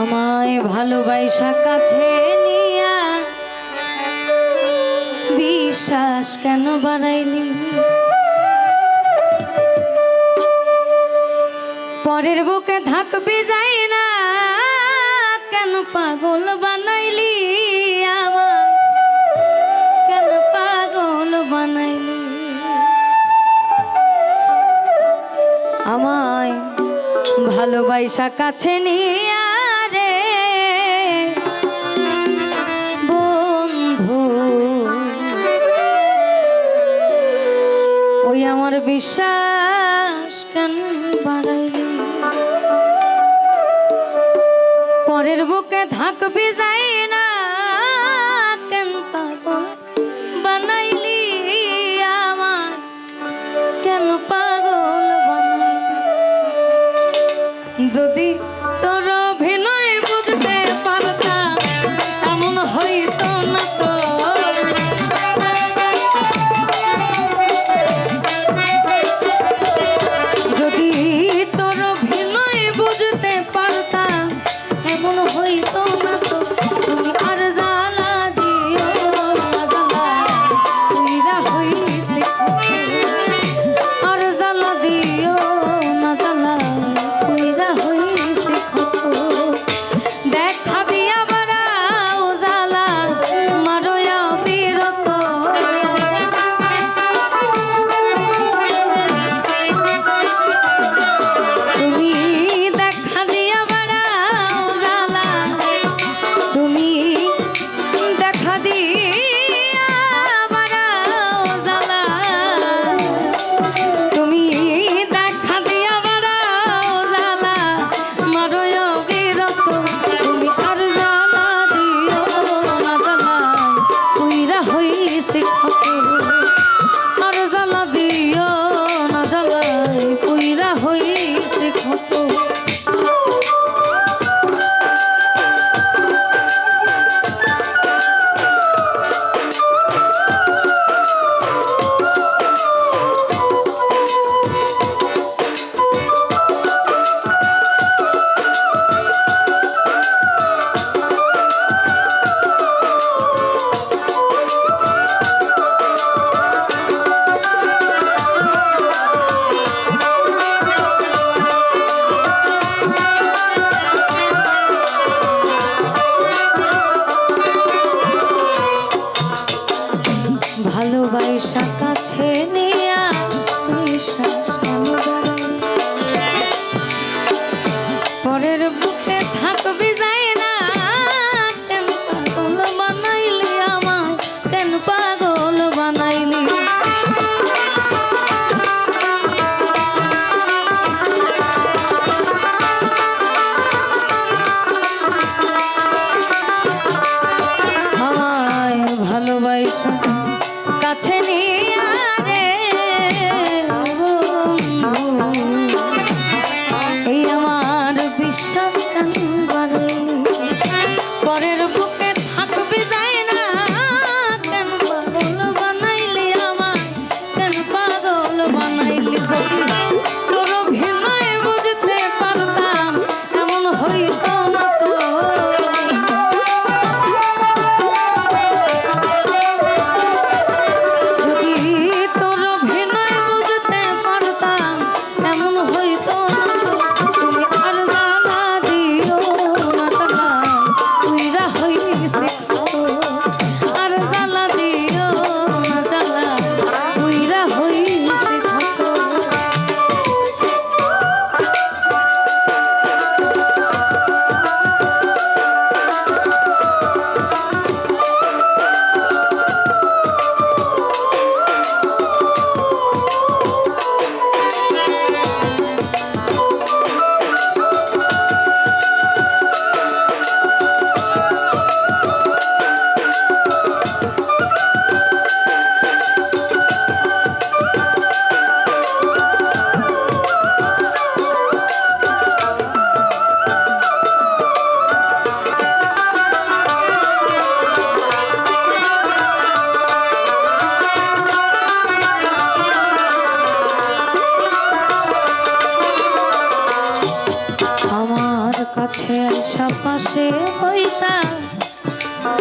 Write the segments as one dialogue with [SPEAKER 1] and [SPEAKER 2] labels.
[SPEAKER 1] আমায় ভালোবাসা কাছে নিয়া বিশ্বাস কেন বাড়াইলি? পরের বুকে থাকবি যাই না, কেন পাগল বানাইলি আমার কেন পাগল বানাইলি? আমায় ভালোবাসা কাছে নিয়ে বিশ্বাস কেন বাড়াইলি। পরের বুকে থাকবি যাই না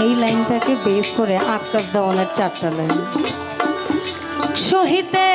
[SPEAKER 1] এই লাইনটাকে বেস করে আকাশ দেওয়ানের চারটা লাইন শহীদে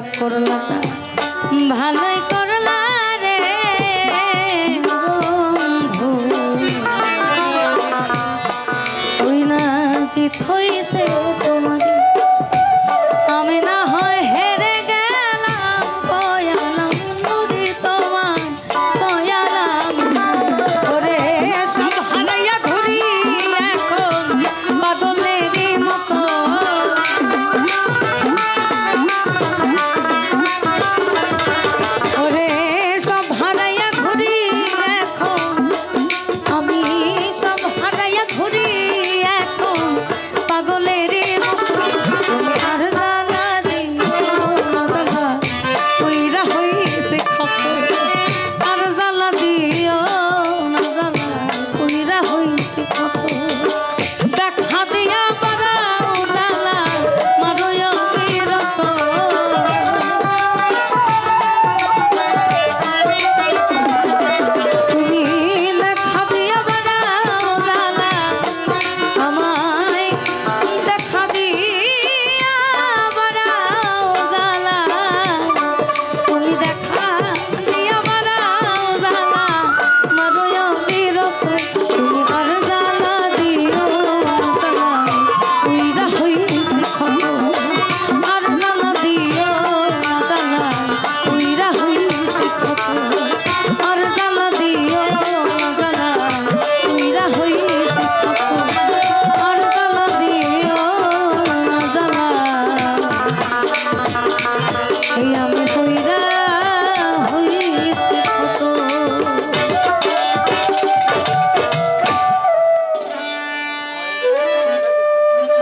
[SPEAKER 1] রাগ করলা ভালোই করলা রে না জিত হইছে